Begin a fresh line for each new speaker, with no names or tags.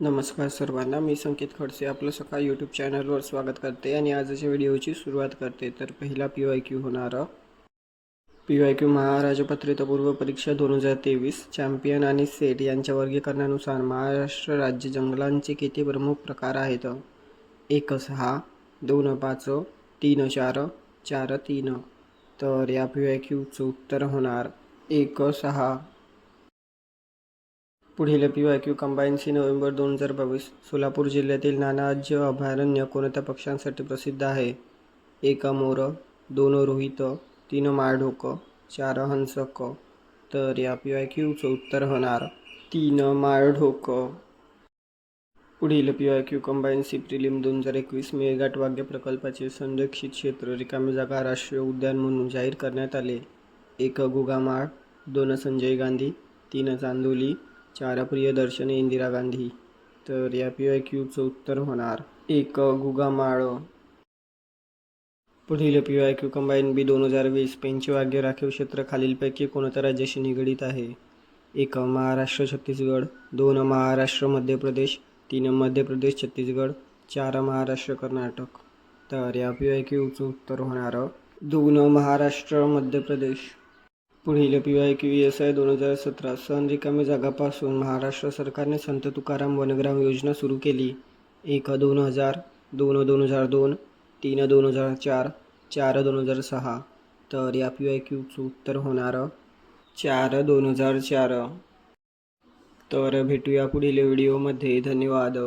नमस्कार सर्वांना मी संकेत खडसे आपलं सकाळ यूट्यूब चॅनलवर स्वागत करते आणि आजच्या व्हिडिओची सुरुवात करते. तर पहिला पी वाय क्यू होणार. पी वाय क्यू महाराजपत्रित पूर्व परीक्षा दोन हजार तेवीस चॅम्पियन आणि सेट यांच्या वर्गीकरणानुसार महाराष्ट्र राज्य जंगलांचे किती प्रमुख प्रकार आहेत? एक सहा दोन पाच तीन चार चार तीन. तर या पी वाय क्यूचं उत्तर होणार. एक सहा पुढील P Y Q combine C November दोन हजार बावीस सोलापूर जिल्ह्यातील नानाज्य अभयारण्य कोणत्या पक्ष्यांसाठी प्रसिद्ध आहे? एक मोर दोन रोहित तीन माळढोक चार हंसक तर या पी वाय क्यूचं उत्तर होणार तीन माळढोक पुढील P Y Q combine C prelim दोन हजार एकवीस मेळघाट वाघ्य प्रकल्पाचे संरक्षित क्षेत्र रिकामी जागा राष्ट्रीय उद्यान म्हणून जाहीर करण्यात आले. एक गुगामाळ दोन संजय गांधी तीन चांदोली चार प्रियदर्शन इंदिरा गांधी तर या पी वाय क्यूचं उत्तर होणार एक गुगामाळ पुढील P Y Q combine B दोन हजार वीस पेंची वाघ्य राखीव क्षेत्र खालीलपैकी कोणत्या राज्याशी निगडीत आहे? एक महाराष्ट्र छत्तीसगड. दोन महाराष्ट्र मध्य प्रदेश. तीन मध्य प्रदेश छत्तीसगड. चार महाराष्ट्र कर्नाटक. तर या पी वाय क्यूचं उत्तर होणार दोन महाराष्ट्र मध्य प्रदेश. पुढील P Y Q S I दोन हजार सतरा सन रिकामी जागापासून महाराष्ट्र सरकारने संत तुकाराम वनग्राम योजना सुरू केली. एक दोन हजार दोन दोन हजार दोन तीन दोन हजार चार चार दोन हजार सहा. तर या पी वाय क्यूचं उत्तर होणार चार दोन हजार चार. तर भेटूया पुढील व्हिडिओमध्ये. धन्यवाद.